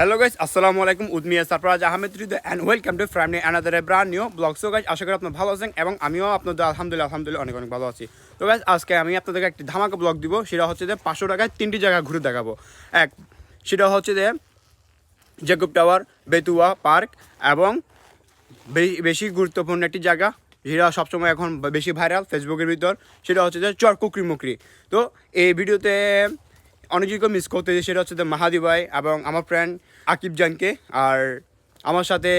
Hello guys আসসালামু আলাইকুম উদ্মিয়া সারফরাজ আহমেদ হৃদ and welcome to ফ্রামনি another brand new blog so guys আশা করি আপনার ভালো আছেন এবং আমিও আপনাদের, আলহামদুলিল্লাহ আলহামদুলিল্লাহ, অনেক অনেক ভালো আছি। তো গাইস আজকে আমি আপনাদেরকে একটি ধামাকা ব্লগ দিব। সেটা হচ্ছে যে পাঁচশো টাকায় তিনটি জায়গা ঘুরে দেখাবো। এক, সেটা হচ্ছে যে জেকুব টাওয়ার বেতুয়া পার্ক এবং বেশি গুরুত্বপূর্ণ একটি জায়গা। যেটা সবসময় এখন বেশি ভাইরাল ফেসবুকের ভিতর। সেটা হচ্ছে যে চর কুকরি মুকরি তো, এই ভিডিওতে অনেকজনকে মিস করতে সেটা হচ্ছে মাহাদি ভাই এবং আমার ফ্রেন্ড আকিব জানকে আর আমার সাথে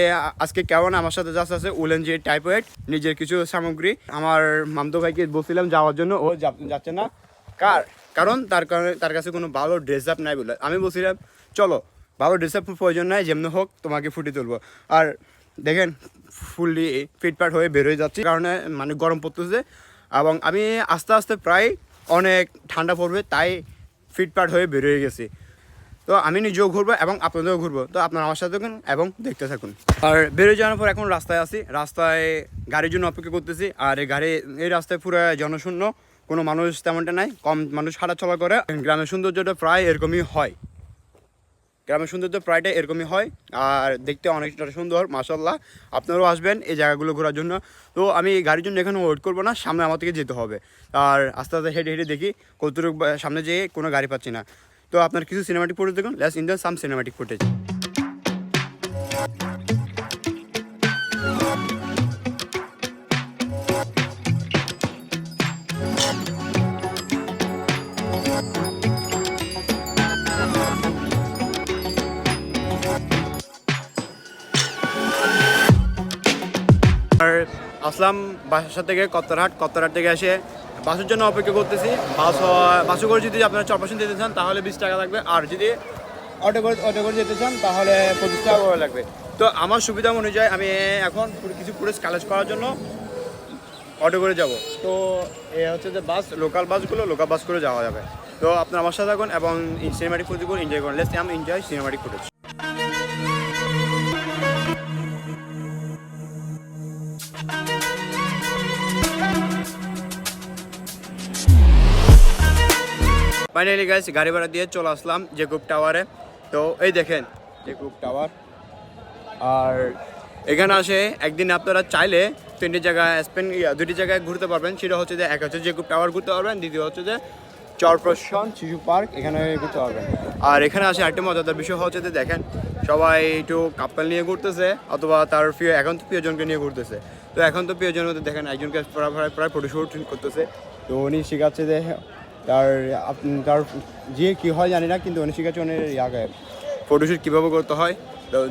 আজকে কেমন আমার সাথে জাস্ট আছে উলেন যে টাইপওয়েট নিজের কিছু সামগ্রী। আমার মামদো ভাইকে বলছিলাম যাওয়ার জন্য, ও যাচ্ছে না। কার কারণ তার কারণে তার কাছে কোনো ভালো ড্রেস আপ নাই বলে। আমি বলছিলাম, চলো, ভালো ড্রেস আপ প্রয়োজন নাই, যেমন হোক তোমাকে ফুটে তুলবো। আর দেখেন, ফুললি ফিটফাট হয়ে বের হয়ে যাচ্ছে, কারণে মানে গরম পড়তেছে। এবং আমি আস্তে আস্তে প্রায় অনেক ঠান্ডা পড়বে, তাই ফিটফাট হয়ে বের হয়ে গেছি। তো আমি নিজেও ঘুরবো এবং আপনাদেরও ঘুরবো। তো আপনারা আমার সাথে থাকুন এবং দেখতে থাকুন। আর বেরোয় যাওয়ার পর এখন রাস্তায় আসি রাস্তায় গাড়ির জন্য অপেক্ষা করতেছি। আর এই গাড়ি, এই রাস্তায় পুরো জনশূন্য। কোনো মানুষ তেমনটা নাই। কম মানুষ হাঁটাচলা করে। গ্রামের সৌন্দর্যটা প্রায় এরকমই হয়। গ্রামের সৌন্দর্য প্রায়টাই এরকমই হয়, আর দেখতে অনেকটা সুন্দর মাসাল্লাহ আপনারাও আসবেন এই জায়গাগুলো ঘোরার জন্য। তো আমি গাড়ির জন্য এখানে ওয়েট করব না, সামনে আমার থেকে যেতে হবে। আর আস্তে আস্তে হেঁটে হেঁটে দেখি, কতটুকু সামনে যেয়ে কোনো গাড়ি পাচ্ছি না। তো আপনার কিছু সিনেমাটিক ফুটেজ দেখুন let's Indian some cinematic footage আসলাম বাসার থেকে কত্তরহাট কত্তরহাট থেকে এসে বাসের জন্য অপেক্ষা করতেছি। বাস বাসে করে যদি আপনারা চরপাশন যেতে চান, তাহলে বিশ টাকা লাগবে। আর যদি অটো করে অটো করে যেতে চান, তাহলে পঁচিশ টাকা করে লাগবে। তো আমার সুবিধা অনুযায়ী আমি এখন কিছু পুরো কালেজ করার জন্য অটো করে যাব। তো এ হচ্ছে যে বাস লোকাল বাসগুলো লোকাল বাস করে যাওয়া যাবে। তো আপনারা আমার সাথে থাকুন এবং সিনেমাটিক ফুটেজগুলো এনজয় করুন। Let's um enjoy cinematic footage finally guys গাড়ি ভাড়া দিয়ে চলে আসলাম জেকুব টাওয়ারে তো এই দেখেন জেকুব টাওয়ার আর এখানে আসে একদিন আপনারা চাইলে তিনটি জায়গায় স্পেন দুটি জায়গায় ঘুরতে পারবেন। সেটা হচ্ছে যে, এক হচ্ছে জেকুব টাওয়ার ঘুরতে পারবেন, দ্বিতীয় হচ্ছে যে চরপ্রশন শিশু পার্ক, এখানে ঘুরতে পারবেন। আর এখানে আসে একটা মজাদার বিষয় হচ্ছে যে, দেখেন, সবাই একটু কাপল নিয়ে ঘুরতেছে, অথবা তার প্রিয়, এখন তো প্রিয়জনকে নিয়ে ঘুরতেছে। তো এখন তো প্রিয়জন দেখেন, একজনকে প্রায় প্রায় ফটোশ্যুট করতেছে। তো উনি শেখাচ্ছে যে তার তার যে কী হয় জানি না, কিন্তু শেখাচ্ছে উনি ইয়াকে ফটোশ্যুট কীভাবে করতে হয়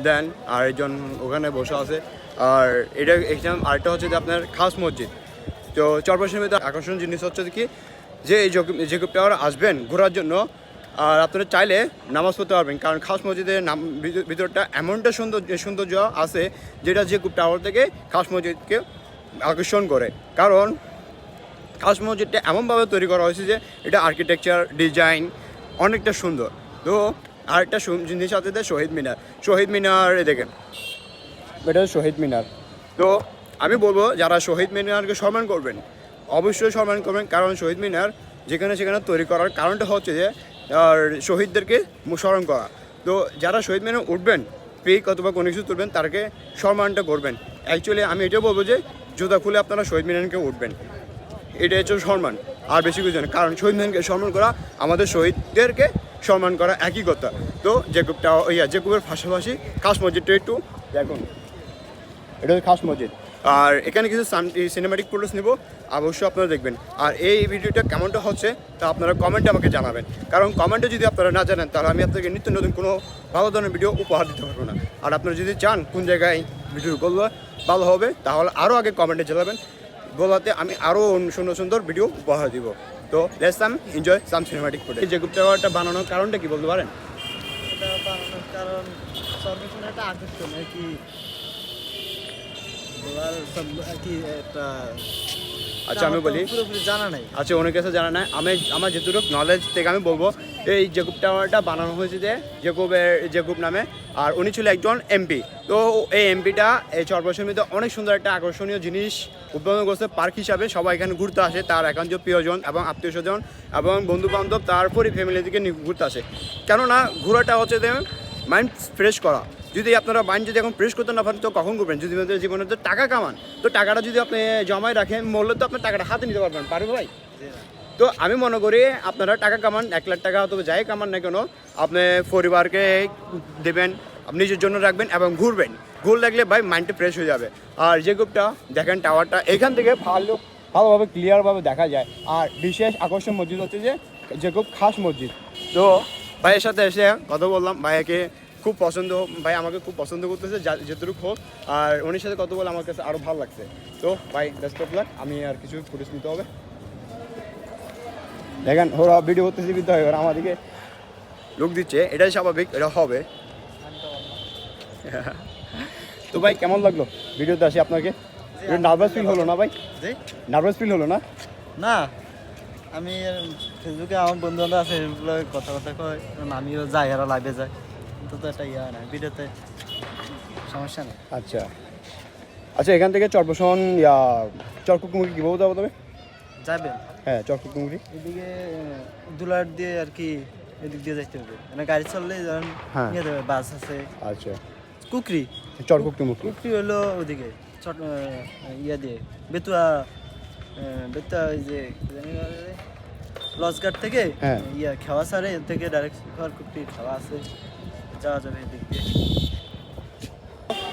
দেন আর একজন ওখানে বসে আছে। আর এটা এক্সাম আরেকটা হচ্ছে যে আপনার খাস মসজিদ। তো চরপাশের মধ্যে আকর্ষণ জিনিস হচ্ছে কি, যে এই জেকুব টাওয়ার আসবেন ঘোরার জন্য, আর আপনারা চাইলে নামাজ পড়তে পারবেন। কারণ খাস মসজিদের নাম, ভিতর- ভিতরটা এমনটা সুন্দর সৌন্দর্য আছে, যেটা জেকুব টাওয়ার থেকে খাস মসজিদকে আকর্ষণ করে। কারণ খাস মসজিদটা এমনভাবে তৈরি করা হয়েছে যে এটা আর্কিটেকচার ডিজাইন অনেকটা সুন্দর। তো আরেকটা জিনিস আছে শহীদ মিনার। শহীদ মিনার, এই দেখেন। এটা শহীদ মিনার। তো আমি বলব, যারা শহীদ মিনারকে সম্মান করবেন, অবশ্যই সম্মান করবেন, কারণ শহীদ মিনার যেখানে সেখানে তৈরি করার কারণটা হচ্ছে যে, আর শহীদদেরকে স্মরণ করা। তো যারা শহীদ মিনার উঠবেন পিক অথবা কোনো কিছু তুলবেন তারকে সম্মানটা করবেন। অ্যাকচুয়ালি আমি এটাও বলব যে, জুতা খুলে আপনারা শহীদ মিনারকে উঠবেন। এটা হচ্ছে সম্মান। আর বেশি কিছু না। কারণ শহীদ মিনারকে সম্মান করা আমাদের শহীদদেরকে সম্মান করা একই কথা। তো জেকুবটা ইয়া জেকুবের পাশাপাশি খাস মসজিদটা একটু দেখুন। এটা হচ্ছে খাস মসজিদ। আর এখানে কিছু সিনেমাটিক ফুটেজ নেব। অবশ্যই আপনারা দেখবেন। আর এই ভিডিওটা কেমনটা হচ্ছে তা আপনারা কমেন্টে আমাকে জানাবেন। কারণ কমেন্টে যদি আপনারা না জানেন, তাহলে আমি আপনাকে নিত্য নতুন কোনো ভালো ধরনের ভিডিও উপহার দিতে পারব না। আর আপনারা যদি চান কোন জায়গায় ভিডিও করলে ভালো হবে, তাহলে আরও আগে কমেন্টে জানাবেন। বলাতে আমি আরও সুন্দর সুন্দর ভিডিও উপহার দিব। তো let's some enjoy some cinematic footage যে গুপ্ত টাওয়ারটা বানানোর কারণটা কি বলতে পারেন? বানানোর কারণ একটা আকর্ষণ আর কি একটা আচ্ছা আমি বলি। জানা নাই। আচ্ছা অনেক কাছে জানা নাই। আমি আমার যেটুকু নলেজ থেকে আমি বলব এই জেকুব টাওয়ারটা বানানো হয়েছে যে জেকুবের জেকুব নামে। আর উনি ছিল একজন এমপি। তো এই এমপিটা, এই চরপাশের মধ্যে অনেক সুন্দর একটা আকর্ষণীয় জিনিস। উদ্বোধন করছে পার্ক হিসাবে সবাই এখানে ঘুরতে আসে, তার একান্ত প্রিয়জন এবং আত্মীয় স্বজন এবং বন্ধু বান্ধব তার পরি ফ্যামিলি থেকে ঘুরতে আসে। কেননা, ঘোরাটা হচ্ছে যে মাইন্ড ফ্রেশ করা। যদি আপনারা মাইন্ড যদি এখন ফ্রেশ করতে না পারেন, তো কখন করবেন যদি জীবনে তো টাকা কামান, তো টাকাটা যদি আপনি জমায় রাখেন মূল্য তো আপনার টাকাটা হাতে নিতে পারবেন। পারবে ভাই? তো আমি মনে করি আপনারা টাকা কামান, এক লাখ টাকা অথবা যাই কামান না কেন, আপনি পরিবারকে দেবেন, আপনি নিজের জন্য রাখবেন এবং ঘুরবেন। ঘুর লাগলে ভাই মাইন্ডটা ফ্রেশ হয়ে যাবে। আর যে গ্রুপটা দেখেন টাওয়ারটা এখান থেকে ভালো, ভালোভাবে ক্লিয়ারভাবে দেখা যায়। আর বিশেষ আকর্ষণ মসজিদ হচ্ছে যে যে খুব খাস মসজিদ। তো ভাইয়ের সাথে এসে কথা বললাম, ভাইয়াকে খুব পছন্দ, ভাই আমাকে খুব পছন্দ করতেছে যতটুকু হোক। আর উনির সাথে কথা বলে আমার কাছে আরও ভালো লাগছে। তো ভাই বেস্ট অফ আমি আর কিছু ফুটেজ নিতে হবে। দেখেন ওরা ভিডিও করতেছে কিন্তু এবার আমাদেরকে লোক দিচ্ছে। এটাই স্বাভাবিক এটা হবে। তো ভাই কেমন লাগল ভিডিওতে আসি আপনাকে? নার্ভাস ফিল হলো না ভাই? নার্ভাস ফিল হলো না? না আমি ফেসবুকে আমার বন্ধু বান্ধব আছে কথা কথা কয় আমিও যাই আর লাইভে যাই তো তো একটা ইয়ে হয় না ভিডিওতে সমস্যা নেই। আচ্ছা। আচ্ছা এখান থেকে চরপসন ইয়া চরকুকুমুখী কীভাবে যাব তবে? যাবেন? হ্যাঁ চরকুকুমুখী এদিকে দুলার দিয়ে আর কি এদিক দিয়ে যাইতে হবে। মানে গাড়ি চললে যেমন হ্যাঁ। নিয়ে যাবে বাস আছে। আচ্ছা। কুকরি? চরকুকুমুখী কুকরি হলো ওদিকে চট ইয়া দিয়ে বেতুয়া বেতুয়া ওই যে? লজঘাট থেকে? হ্যাঁ। ইয়া খাওয়া সারে এর থেকে ডাইরেক্ট কুকরি খাওয়া আছে। যাওয়া যাবে এদিক দিয়ে।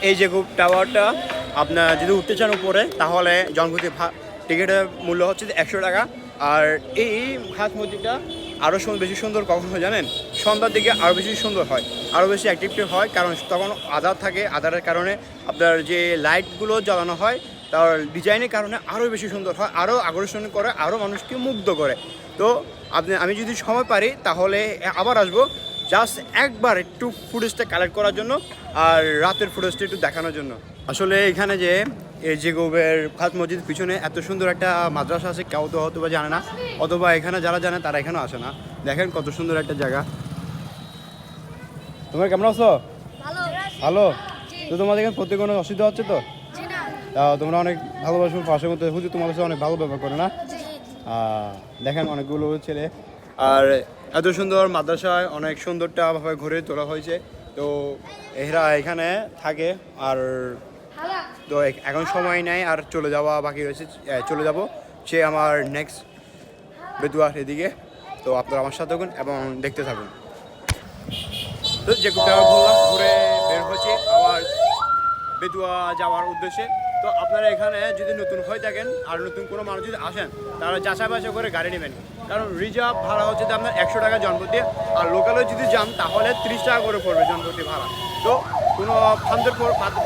এই যে টাওয়ারটা আপনার যদি উঠতে চান উপরে তাহলে জনপ্রতি ভা- টিকিটের মূল্য হচ্ছে যে একশো টাকা। আর এই হাত মসজিদটা আরও বেশি সুন্দর কখন হয় জানেন? সন্ধ্যার দিকে আরও বেশি সুন্দর হয় আরও বেশি অ্যাক্টিভিটি হয়, কারণ তখন আধার থাকে, আধারের কারণে আপনার যে লাইটগুলো জ্বালানো হয়, তার ডিজাইনের কারণে আরও বেশি সুন্দর হয় আরও আকর্ষণ করে আরও মানুষকে মুগ্ধ করে। তো আপনি, আমি যদি সময় পারি, তাহলে আবার আসব জাস্ট একবার একটু ফুটেজটা কালেক্ট করার জন্য, আর রাতের ফুটেজটা একটু দেখানোর জন্য। আসলে এখানে যে এই যে গোবের ফাত মসজিদ পিছনে এত সুন্দর একটা মাদ্রাসা আছে কেউ তো হয়তো বা জানে না। অথবা এখানে যারা জানে তারা এখানে আসে না। দেখেন কত সুন্দর একটা জায়গা। তোমার কেমন আছো? ভালো। তো তোমাদের এখানে প্রত্যেক কোনো অসুবিধা হচ্ছে তো? তোমরা অনেক ভালোবাসো পাশের মধ্যে হুজুর তোমাদের সাথে অনেক ভালো ব্যবহার করে না? দেখেন অনেকগুলো ছেলে। আর এত সুন্দর মাদ্রাসায় অনেক সুন্দরটা ভাবে ঘুরে তোলা হয়েছে। তো এরা এখানে থাকে। আর তো এখন সময় নেই আর চলে যাওয়া বাকি রয়েছে। চলে যাব। সে আমার নেক্সট বেতুয়ার এদিকে। তো আপনারা আমার সাথে থাকুন এবং দেখতে থাকুন। তো যে ঘুরে বের হচ্ছে আবার বেতুয়া যাওয়ার উদ্দেশ্যে। তো আপনারা এখানে যদি নতুন হয়ে থাকেন আর নতুন কোনো মানুষ যদি আসেন, তাহলে যাচাই বাছাই করে গাড়ি নেবেন। কারণ রিজার্ভ ভাড়া হচ্ছে আপনার একশো টাকা জনপ্রতি আর লোকালে যদি যান, তাহলে তিরিশ টাকা করে পড়বে জনপ্রতি ভাড়া। তো কোনো ফান্দের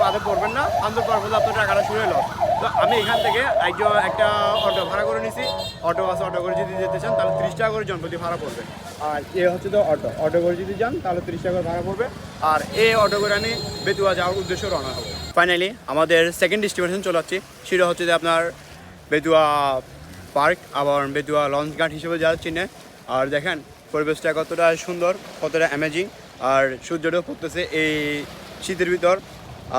বাদে পড়বেন না। ফান্দের পর বলে আপনার টাকাটা শুরু লস তো আমি এখান থেকে একজন একটা অটো ভাড়া করে নিছি। অটো আছে, অটো করে যদি যেতে চান, তাহলে তিরিশ টাকা করে জনপ্রতি ভাড়া পড়বে। আর এ হচ্ছে তো অটো। অটো করে যদি যান, তাহলে তিরিশ টাকা করে ভাড়া পড়বে। আর এ অটো করে আমি বেতুয়া যাওয়ার উদ্দেশ্যে রওনা হব। ফাইনালি আমাদের সেকেন্ড ডেস্টিনেশন চলে যাচ্ছি। সেটা হচ্ছে যে আপনার বেতুয়া পার্ক আবার বেতুয়া লঞ্চ ঘাট হিসেবে যা চিনে আর দেখেন, পরিবেশটা কতটা সুন্দর, কতটা অ্যামেজিং আর সূর্যটাও পড়তেছে এই শীতের ভিতর।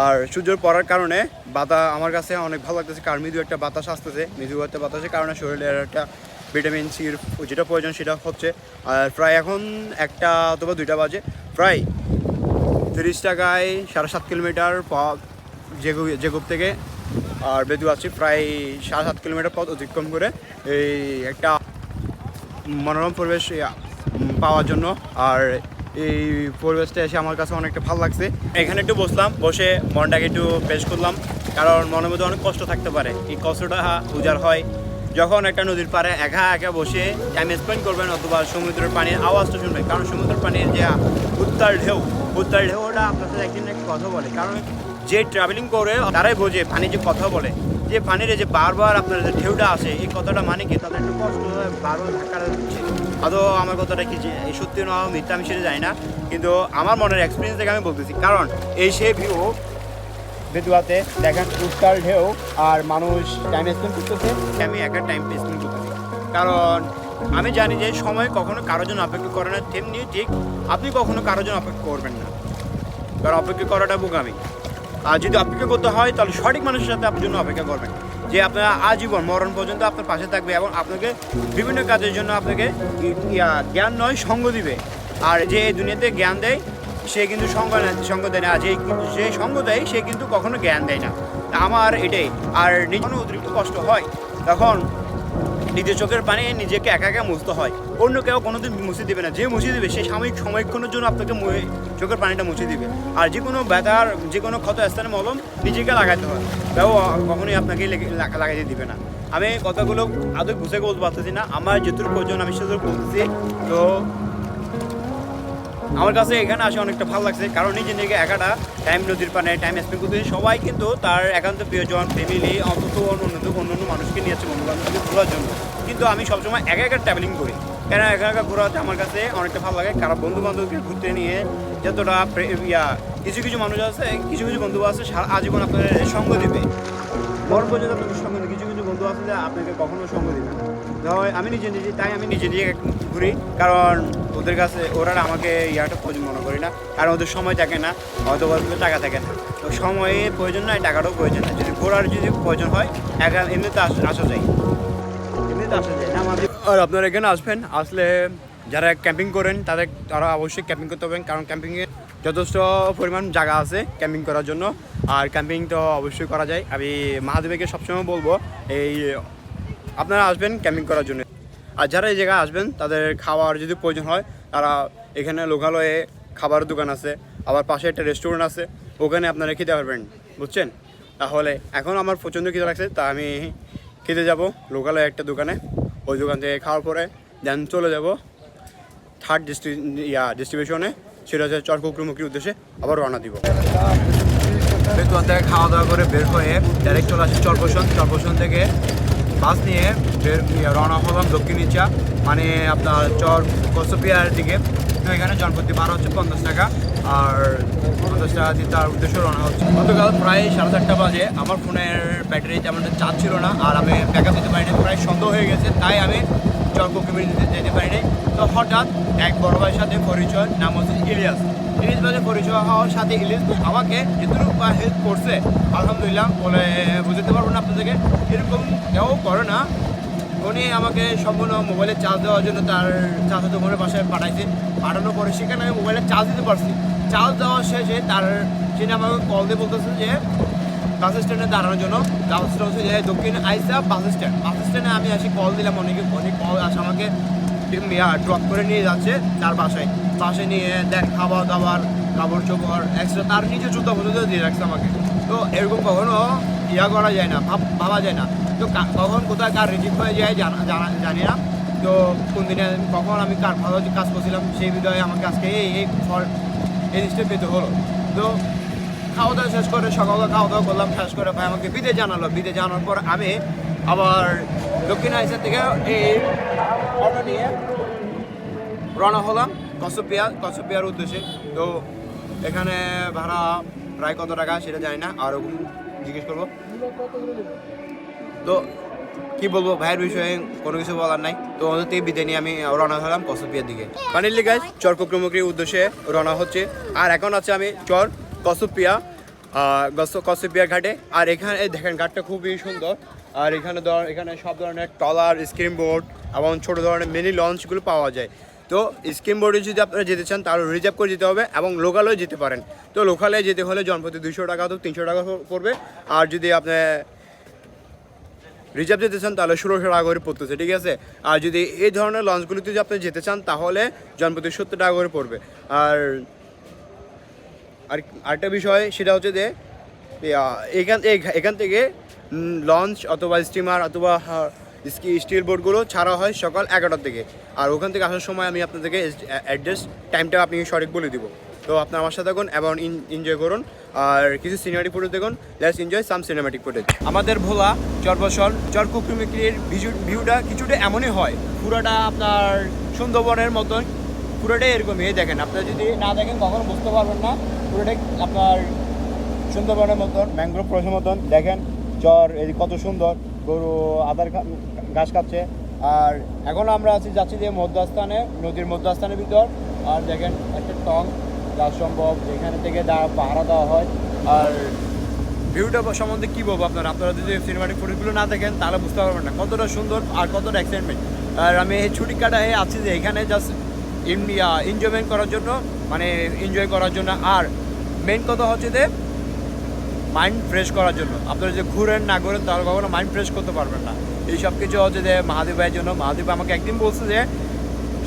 আর সূর্যের পড়ার কারণে বাতা আমার কাছে অনেক ভালো লাগতেছে, কারণ মৃদু একটা বাতাস আসতেছে। মৃদু একটা বাতাসের কারণে শরীরের একটা ভিটামিন সির যেটা প্রয়োজন সেটা হচ্ছে, আর প্রায় এখন একটা অথবা দুইটা বাজে। প্রায় তিরিশ টাকায় সাড়ে সাত কিলোমিটার পথ জেগু থেকে, আর বেদু আছি প্রায় সাড়ে সাত কিলোমিটার পথ অতিক্রম করে এই একটা মনোরম পরিবেশ পাওয়ার জন্য। আর এই পরিবেশটা এসে আমার কাছে অনেকটা ভালো লাগছে। এখানে একটু বসলাম, বসে মনটাকে একটু ফ্রেশ করলাম, কারণ মনের মধ্যে অনেক কষ্ট থাকতে পারে। এই কষ্টটা উজাড় হয়। যখন একটা নদীর পাড়ে একা একা বসে টাইম স্পেন্ড করবেন অথবা সমুদ্রের পানির আওয়াজটা শুনবেন, কারণ সমুদ্রের পানির যে উত্তাল ঢেউ, উত্তাল ঢেউটা আপনার সাথে একদিন একটা কথা বলে। কারণ যে ট্রাভেলিং করে, তারাই বোঝে পানি যে কথা বলে। যে পানির যে বারবার আপনার যে ঢেউটা আসে, এই কথাটা মানে কি? তাদের একটু কষ্ট বারবার ধাক্কা দিচ্ছে। আদৌ আমার কথাটা কি সত্যি না মিথ্যা আমি সেটা জানি না, কিন্তু আমার মনের এক্সপিরিয়েন্স থেকে আমি বলতেছি। কারণ এই সে ভিউ বেতুয়াতে দেখেন উত্তাল ঢেউ আর মানুষ টাইম স্পেন্ড করতেছে। আমি একা টাইম স্পেন্ড করতেছি। কারণ আমি জানি যে সময় কখনো কারোর জন্য অপেক্ষা করে না, তেমনি ঠিক আপনি কখনো কারোর জন্য অপেক্ষা করবেন না। কারণ অপেক্ষা করাটা বোকামি। আর যদি অপেক্ষা করতে হয়, তাহলে সঠিক মানুষের সাথে আপনার জন্য অপেক্ষা করবেন। যে আপনারা আজীবন মরণ পর্যন্ত আপনার পাশে থাকবে এবং আপনাকে বিভিন্ন কাজের জন্য আপনাকে জ্ঞান নয়, সঙ্গ দিবে। আর যে এই দুনিয়াতে জ্ঞান দেয়, সে কিন্তু সঙ্গ সঙ্গ দেয় না। যে যে সঙ্গ দেয়, সে কিন্তু কখনো জ্ঞান দেয় না। আমার এটাই। আর নিজের অতিরিক্ত কষ্ট হয়, তখন নিজের চোখের পানি নিজেকে একা একা মুছতে হয়। অন্য কেউ কোনোদিন মুছে দেবে না। যে মুছে দেবে, সে সাময়িক সময়ক্ষণের জন্য আপনাকে চোখের পানিটা মুছে দেবে। আর যে কোনো ব্যথার যে কোনো ক্ষত স্থানে মলম নিজেকে লাগাতে হয়। তাও কখনোই আপনাকে লেগে- লাগাইতে দিবে না। আমি কথাগুলো আদৌ বুঝে বলতে পারতেছি না। আমার যেটুকু প্রয়োজন আমি সেটুকু বলতেছি। তো আমার কাছে এখানে আসে অনেকটা ভালো লাগছে, কারণ নিজে নিজে একাটা টাইম নদীর পানে টাইম স্পেন্ড করতে সবাই কিন্তু তার একান্ত প্রিয়জন ফ্যামিলি অন্তত অন্য অন্য অন্য অন্য মানুষকে নিয়ে যাচ্ছে বন্ধু বান্ধবকে ঘোরার জন্য। কিন্তু আমি সবসময় একা একা ট্রাভেলিং করি। কেন একা একা ঘোরাতে আমার কাছে অনেকটা ভালো লাগে, কারণ বন্ধু বান্ধবকে ঘুরতে নিয়ে যতটা ইয়া, কিছু কিছু মানুষ আছে, কিছু কিছু বন্ধু আছে, সারা আজীবন আপনার সঙ্গ দিবে। বড় পর্যন্ত আপনাকে সঙ্গ কিছু কিছু বন্ধু আছে যে আপনাকে কখনো সঙ্গ দিবে না। তো আমি নিজে নিজে, তাই আমি নিজে নিজে ঘুরি। কারণ ওদের কাছে ওরা আমাকে ইয়াটা প্রয়োজন মনে করি না। কারণ ওদের সময় থাকে না হয়তো ওদের টাকা থাকে না। তো সময়ে প্রয়োজন নয় টাকাটাও প্রয়োজন না যদি ঘোরার যদি প্রয়োজন হয়, একা এমনিতে আস- আসা যায়। এমনিতে আসা যায় আমাদের আর আপনারা এখানে আসবেন, আসলে যারা ক্যাম্পিং করেন, তাদের, তারা অবশ্যই ক্যাম্পিং করতে হবেন কারণ ক্যাম্পিংয়ে যথেষ্ট পরিমাণ জায়গা আছে ক্যাম্পিং করার জন্য। আর ক্যাম্পিং তো অবশ্যই করা যায়। আমি মহাদেবকে সবসময় বলব, এই আপনারা আসবেন ক্যাম্পিং করার জন্য। আর যারা এই জায়গায় আসবেন, তাদের খাওয়ার যদি প্রয়োজন হয়, তারা এখানে লোকালয়ে খাবারের দোকান আছে, আবার পাশে একটা রেস্টুরেন্ট আছে, ওখানে আপনারা খেতে পারবেন, বুঝছেন? তাহলে এখন আমার প্রচণ্ড খিদে লাগছে, তা আমি খেতে যাব লোকালয়ে একটা দোকানে। ওই দোকান থেকে খাওয়ার পরে দেন চলে যাব থার্ড ডিস্ট্রি ইয়া ডিস্ট্রিবিউশনে সেটা হচ্ছে চরকুকরুমুখির উদ্দেশ্যে আবার রওনা দিব। বেতুয়ান থেকে খাওয়া দাওয়া করে বের হয়ে ডাইরেক্ট চলে আসি চরপোষণ। চরপোষণ থেকে বাস নিয়ে বের রওনা হলাম দক্ষিণ মানে আপনার চর কসপিয়ার দিকে। এখানে জনপ্রতি ভাড়া হচ্ছে পঞ্চাশ টাকা, আর পঞ্চাশ টাকা দিয়ে তার উদ্দেশ্য রওনা হচ্ছে। গতকাল প্রায় সাড়ে চারটা বাজে, আমার ফোনের ব্যাটারি তেমন চার্জ ছিল না, আর আমি ব্যাকআপ দিতে পারিনি, প্রায় সন্দেহ হয়ে গেছে, তাই আমি চর চরকুকুমির যেতে পারিনি। তো হঠাৎ এক বড় ভাইয়ের সাথে পরিচয়, নাম হচ্ছে ইলিয়াস। ইলিশ বাজে পরিচয় হওয়ার সাথে ইলিশ আমাকে যেটুকু হেল্প করছে আলহামদুলিল্লাহ, বলে বুঝতে পারব না আপনাদেরকে এরকম কেউ করে না। উনি আমাকে সম্পূর্ণ মোবাইলে চার্জ দেওয়ার জন্য তার চার্জ দোকানের বাসায় পাঠাইছে। পাঠানোর পরে সেখানে আমি মোবাইলে চার্জ দিতে পারছি চার্জ দেওয়া শেষে তার তিনি আমাকে কল দিয়ে বলতেছে যে বাস স্ট্যান্ডে দাঁড়ানোর জন্য বাস স্ট্যান্ড হচ্ছে যে দক্ষিণ আইসা বাস স্ট্যান্ড বাস স্ট্যান্ডে আমি আসি কল দিলাম, অনেকে, অনেক কল আসে আমাকে। ড্রপ করে নিয়ে যাচ্ছে, তার বাসায়। বাসায় নিয়ে দেখ খাবার দাবার কাপড় চোপড় এক্সট্রা তার নিজের জুতো পর্যন্ত দিয়ে রাখছে আমাকে। তো এরকম কখনো ইয়া করা যায় না, ভাব যায় না। তো কখন কোথায় কার রিজিক হয়ে যায় জানা জানা না। তো কোন দিনে কখন আমি কার ভালো কাজ করছিলাম, সেই বিষয়ে আমাকে আজকে এই এই ফল, এই জিনিসটা পেতে হলো। তো খাওয়া দাওয়া শেষ করে সকালে খাওয়া দাওয়া করলাম, শেষ করে ভাই আমাকে বিদে জানালো। বিদে জানার পর আমি আবার দক্ষিণ আইসা থেকে এই অটো নিয়ে রওনা হলাম। কসপিয়া, কসপিয়ার উদ্দেশ্যে। তো এখানে ভাড়া প্রায় কত টাকা সেটা জানি না, আর জিজ্ঞেস করব। তো কি বলব, ভাইয়ের বিষয়ে কোনো কিছু বলার নাই। তো ওদের থেকে বিদায় নিয়ে আমি রওনা হলাম কসপিয়ার দিকে। ফাইনালি গাইজ চর কুকরমুখির উদ্দেশ্যে রওনা হচ্ছে। আর এখন আছে আমি চর কসপিয়া কসপিয়ার ঘাটে। আর এখানে দেখেন ঘাটটা খুবই সুন্দর। আর এখানে ধর, এখানে সব ধরনের টলার স্ক্রিন বোর্ড এবং ছোটো ধরনের মিনি লঞ্চগুলো পাওয়া যায়। তো স্ক্রিন বোর্ডে যদি আপনারা যেতে চান তাহলে রিজার্ভ করে যেতে হবে এবং লোকালেও যেতে পারেন। তো লোকালে যেতে হলে জনপ্রতি দুশো টাকা তো তিনশো টাকা পড়বে। আর যদি আপনি রিজার্ভ যেতে চান, তাহলে ষোলোশো টাকা করে পড়তেছে, ঠিক আছে? আর যদি এই ধরনের লঞ্চগুলিতে যদি আপনি যেতে চান, তাহলে জনপ্রতি সত্তর টাকা করে পড়বে। আর আর আরেকটা বিষয়, সেটা হচ্ছে যে এখান এখ- এখান থেকে লঞ্চ অথবা স্টিমার অথবা স্টিল বোটগুলো ছাড়া হয় সকাল এগারোটার থেকে আর ওখান থেকে আসার সময় আমি আপনাদেরকে অ্যাড্রেস, টাইমটা আপনি সঠিক বলে দিব। তো আপনার আমার সাথে থাকুন, এবং এনজয় করুন। আর কিছু সিনেমাটিক ফুটেজ দেখুন let's enjoy some cinematic footage আমাদের ভোলা চরবসল চরকুকুমিকির ভিউটা কিছুটা এমনই হয়। পুরোটা আপনার সুন্দরবনের মতন পুরোটাই এরকমই এই দেখেন, আপনারা যদি না দেখেন, কখনো বুঝতে পারবেন না। পুরোটাই আপনার সুন্দরবনের মতন ম্যাংগ্রোভ ফরেস্টের মতন দেখেন চর এই কত সুন্দর। গরু, আদার খা- ঘাস খাচ্ছে। আর এখন আমরা আছি যাচ্ছি যে মধ্যস্থানে, নদীর মধ্যস্থানের ভিতর। আর দেখেন একটা টং যা সম্ভব এখানে থেকে পাহারা দেওয়া হয়। আর ভিউটা সম্বন্ধে কী বলব আপনারা? আপনারা যদি সিনেমাটিক ফুটেজগুলো না দেখেন, তাহলে বুঝতে পারবেন না কতটা সুন্দর আর কতটা এক্সাইটমেন্ট আর আমি এই ছুটি কাটায় আছি যে এখানে জাস্ট এনজয়মেন্ট করার জন্য মানে এনজয় করার জন্য। আর মেন কথা হচ্ছে যে মাইন্ড ফ্রেশ করার জন্য। আপনারা যে ঘুরেন, না ঘুরেন, তাহলে কখনো মাইন্ড ফ্রেশ করতে পারবেন না। এই সব কিছু হচ্ছে যে মহাদেব ভাইয়ের জন্য। মহাদেব আমাকে একদিন বলছে যে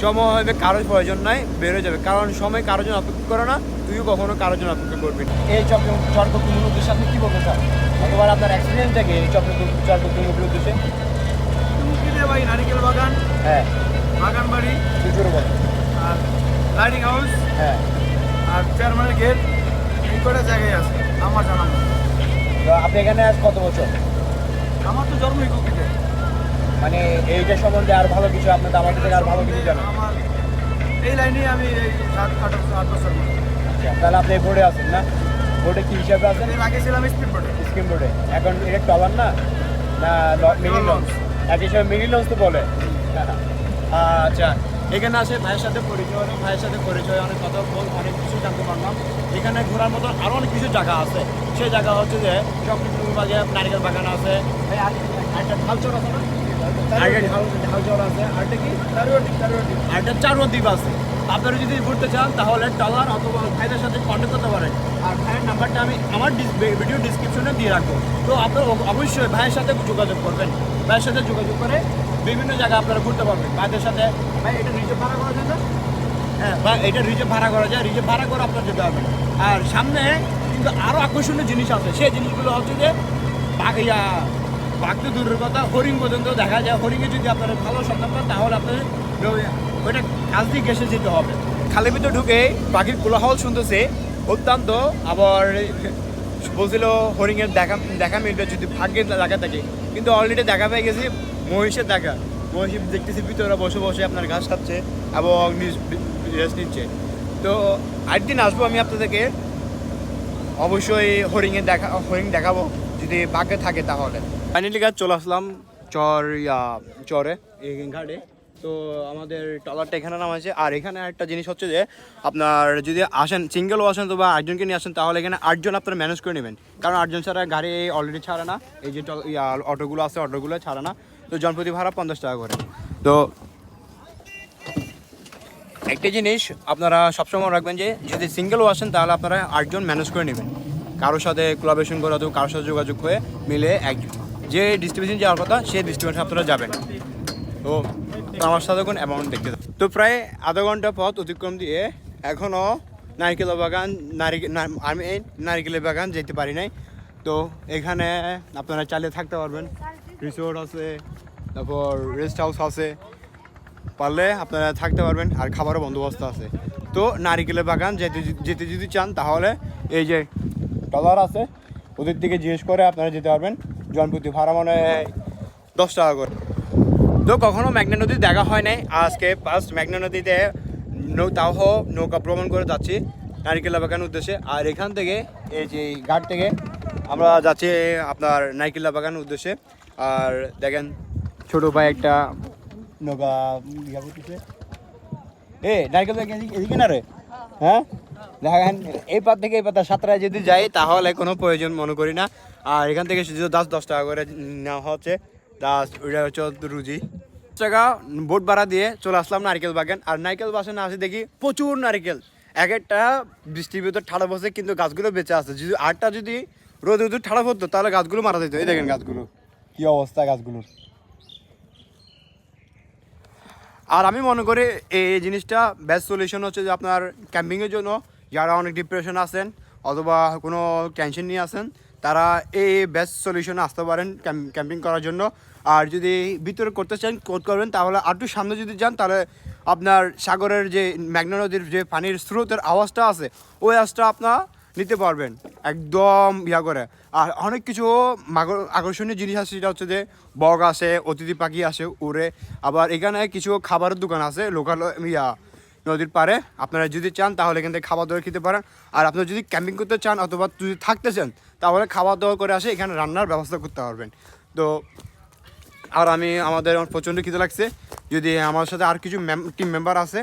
সময় হবে কারোর প্রয়োজন নাই বেরোয় যাবে। কারণ সময় কারোর জন্য অপেক্ষা করে না তুইও কখনো কারোর জন্য অপেক্ষা করবি না। এই চক্র চর্ককুমুর উদ্দেশ্যে আপনি কী বলতে চান? অথবা আপনার এক্সপিরিয়েন্সটাকে এই চক্র চর্ককুমুর উদ্দেশ্যে? ভাই নারিকেল বাগান। হ্যাঁ। বাগান বাড়ি। শুরু আর লাইটিং হাউস। হ্যাঁ। আর চেয়ারম্যানের গেট। এই কটা জায়গায় আছে আমার জানা আপনি এখানে আজ কত বছর? আমার তো জন্মই কুকিতে মানে এইটা সম্বন্ধে আর ভালো কিছু আপনাদের আমাদের থেকে আর ভালো কিছু জানেন আমার এই লাইনে আমি এই সাত আট আট বছর। আচ্ছা, তাহলে আপনি বোর্ডে আছেন না? বোর্ডে কি হিসাবে আছেন? এর আগে ছিলাম স্পিড বোর্ডে স্কিম বোর্ডে এখন এটা টলার না? না মিনি লঞ্চ এক হিসাবে মিনি লঞ্চ তো বলে। আচ্ছা এখানে আসে ভাইয়ের সাথে পরিচয় হলো ভাইয়ের সাথে পরিচয় অনেক কথা বল অনেক কিছু জানতে পারলাম। এখানে ঘোরার মতো আরও অনেক কিছু জায়গা আছে। সেই জায়গা হচ্ছে যে চকরিপুর বাগে নারিকেল বাগান আছে। একটা ঢালচর আছে না? আরেকটা চারুয়া দ্বীপ আছে। আপনারা যদি ঘুরতে চান তাহলে টলার অথবা ভাইদের সাথে কন্ট্যাক্ট করতে পারেন। আর ভাইয়ের নাম্বারটা আমি আমার ভিডিও ডিসক্রিপশনে দিয়ে রাখব। তো আপনারা অবশ্যই ভাইয়ের সাথে যোগাযোগ করবেন। ভাইয়ের সাথে যোগাযোগ করে বিভিন্ন জায়গায় আপনারা ঘুরতে পারবেন। ভাইদের সাথে ভাই এটা রিজার্ভ ভাড়া করা যায় না? হ্যাঁ ভাই এটা রিজার্ভ ভাড়া করা যায়। রিজার্ভ ভাড়া করে আপনারা যেতে পারবেন আর সামনে কিন্তু আরও আকর্ষণীয় জিনিস আছে। সেই জিনিসগুলো হচ্ছে যে বাঘ বাঘ তো দূরের কথা, হরিণ পর্যন্ত দেখা যায়। হরিণে যদি আপনারা ভালো সন্ধান পান, তাহলে আপনাদের ওইটা কাছ দিয়ে গেসে যেতে হবে। খালের ভিতর ঢুকে পাখির কোলাহল শুনতেছে, অত্যন্ত আবার বলছিল হরিণের দেখা দেখা মিলবে যদি ভাগ্যের দেখা থাকে। কিন্তু অলরেডি দেখা পেয়ে গেছি মহিষের দেখা। মহিষ দেখতেছি ভিতরে বসে বসে আপনার ঘাস খাচ্ছে এবং রেস্ট নিচ্ছে। তো আরেকদিন আসব আমি আপনাদেরকে। অবশ্যই হরিণের দেখা হরিণ দেখাবো। যদি বাঘে থাকে তাহলে। ফাইনালি গাছ চলে আসলাম চর চরে এই ঘাটে তো আমাদের টলারটা এখানে নাম আছে আর এখানে একটা জিনিস হচ্ছে যে, আপনার যদি আসেন সিঙ্গেলও আসেন তো বা আটজনকে নিয়ে আসেন, তাহলে এখানে আটজন আপনারা ম্যানেজ করে নেবেন। কারণ আটজন ছাড়া গাড়ি অলরেডি ছাড়ে না। এই যে অটোগুলো আছে, অটোগুলো ছাড়ে না। তো জনপ্রতি ভাড়া পঞ্চাশ টাকা করে। তো একটা জিনিস আপনারা সবসময় রাখবেন যে, যদি সিঙ্গেলও আসেন, তাহলে আপনারা আটজন ম্যানেজ করে নেবেন। কারোর সাথে কোলাবেশন করা তো কারোর সাথে যোগাযোগ হয়ে মিলে একজন। যে ডিস্ট্রিবিউশন যাওয়ার কথা, সেই ডিস্ট্রিবিউশন আপনারা যাবেন। তো আমার সাথে কোন অ্যামাউন্ট দেখতে। তো প্রায় আধা ঘণ্টা পথ অতিক্রম দিয়ে এখনও নারিকেল বাগান নারিকেল আমি নারিকেলের বাগান যেতে পারি নাই। তো এখানে আপনারা চালিয়ে থাকতে পারবেন। রিসোর্ট আছে, তারপর রেস্ট হাউস আছে। পারলে আপনারা থাকতে পারবেন, আর খাবারও বন্দোবস্ত আছে। তো নারিকেলের বাগান যেতে যেতে যদি চান, তাহলে এই যে টলার আছে, ওদের দিকে জিজ্ঞেস করে আপনারা যেতে পারবেন। জনপ্রতি ভাড়া মানে হয় দশ টাকা করে। তো কখনো মেঘনা নদী দেখা হয় নাই। আজকে ফার্স্ট মেঘনা নদীতে নৌ তাও নৌকা ভ্রমণ করে যাচ্ছি, নারিকেলা বাগান উদ্দেশ্যে। আর এখান থেকে এই যে ঘাট থেকে আমরা যাচ্ছি আপনার নারিকেলা বাগান উদ্দেশ্যে। আর দেখেন ছোট ভাই একটা নৌকা এ, নারিকেল এদিকে না রে? হ্যাঁ? দেখেন, এই পার থেকে এই পাতা সাতটায় যদি যাই, তাহলে কোনো প্রয়োজন মনে করি না। আর এখান থেকে শুধু দশ দশ টাকা করে নেওয়া হচ্ছে। দাস, ওইটা হচ্ছে রুজি। টাকা বোট ভাড়া দিয়ে চলে আসলাম নারকেল বাগান। আর নারকেল বাগানে আসে দেখি প্রচুর নারকেল। এক একটা বৃষ্টির ভিতর ঠাড়া বসে কিন্তু গাছগুলো বেঁচে আছে। যদি আটটা যদি রোদ রোদ ঠাড়া পড়তো, তাহলে গাছগুলো মারা যেত। এই দেখেন গাছগুলো। কি অবস্থা গাছগুলোর। আর আমি মনে করি এই জিনিসটা বেস্ট সলিউশন হচ্ছে যে আপনার ক্যাম্পিংয়ের জন্য যারা অনেক ডিপ্রেশন আছেন অথবা কোনো টেনশন নিয়ে আছেন, তারা এই বেস্ট সলিউশনে আসতে পারেন ক্যাম্পিং করার জন্য। আর যদি ভিতরে করতে চান করবেন, তাহলে আর একটু সামনে যদি যান, তাহলে আপনার সাগরের যে ম্যাগনা নদীর যে পানির স্রোতের আওয়াজটা আছে, ওই আওয়াজটা আপনার নিতে পারবেন। একদম ইয়া করে। আর অনেক কিছু আকর্ষণীয় জিনিস আছে, সেটা হচ্ছে যে বগ আসে অতিথি পাখি আসে উড়ে। আবার এখানে কিছু খাবারের দোকান আছে লোকাল ইয়া, নদীর পাড়ে। আপনারা যদি চান, তাহলে এখান থেকে খাবার দাবার খেতে পারেন। আর আপনারা যদি ক্যাম্পিং করতে চান, অথবা যদি থাকতে চান, তাহলে খাবার দাবার করে আসে, এখানে রান্নার ব্যবস্থা করতে পারবেন। তো, আর আমি আমাদের আমার প্রচণ্ড খিদে লাগছে। যদি আমার সাথে আর কিছু টিম মেম্বার আছে,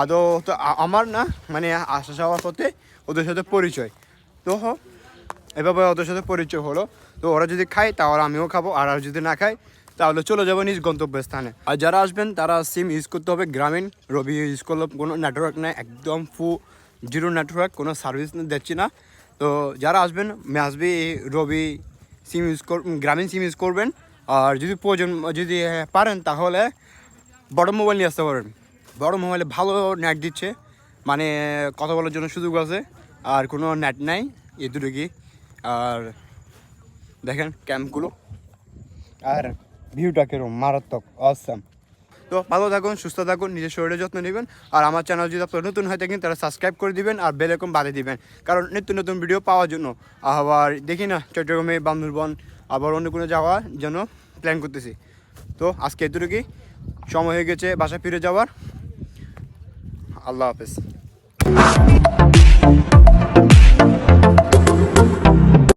আদৌ তো আমার না মানে আসা যাওয়ার পথে ওদের সাথে পরিচয়। তো হো, এভাবে ওদের সাথে পরিচয় হলো। তো ওরা যদি খায় তাহলে আমিও খাব, আর আর যদি না খায়, তাহলে চলে যাব নিজ গন্তব্যস্থানে। আর যারা আসবেন, তারা সিম ইউজ করতে হবে, গ্রামীণ। রবি ইউজ করলে কোনো নেটওয়ার্ক নেই, একদম ফু জিরো নেটওয়ার্ক কোনো সার্ভিস দিচ্ছি না। তো যারা আসবেন, মাসবি, রবি সিম ইউজ কর, গ্রামীণ সিম ইউজ করবেন। আর যদি প্রয়োজন, যদি পারেন, তাহলে বড় মোবাইল নিয়ে আসতে পারেন। বড় মোবাইলে ভালো নেট দিচ্ছে। মানে কথা বলার জন্য সুযোগ আছে। আর কোনো নেট নাই, এ দুটো আর দেখেন ক্যাম্পগুলো আর ভিউটা কীরকম মারাত্মক অসাম তো ভালো থাকুন, সুস্থ থাকুন, নিজের শরীরের যত্ন নেবেন। আর আমার চ্যানেল যদি আপনার নতুন হয়ে থাকেন তারা সাবস্ক্রাইব করে দিবেন আর বেল আইকন বাজিয়ে দিবেন। কারণ নিত্য নতুন ভিডিও পাওয়ার জন্য। আবার দেখি না, চট্টগ্রামে বান্দরবন, আবার অন্য কোনো যাওয়ার জন্য প্ল্যান করতেছি। তো আজকে এতটুকুই সময় হয়ে গেছে বাসা ফিরে যাওয়ার। আল্লাহ হাফেজ।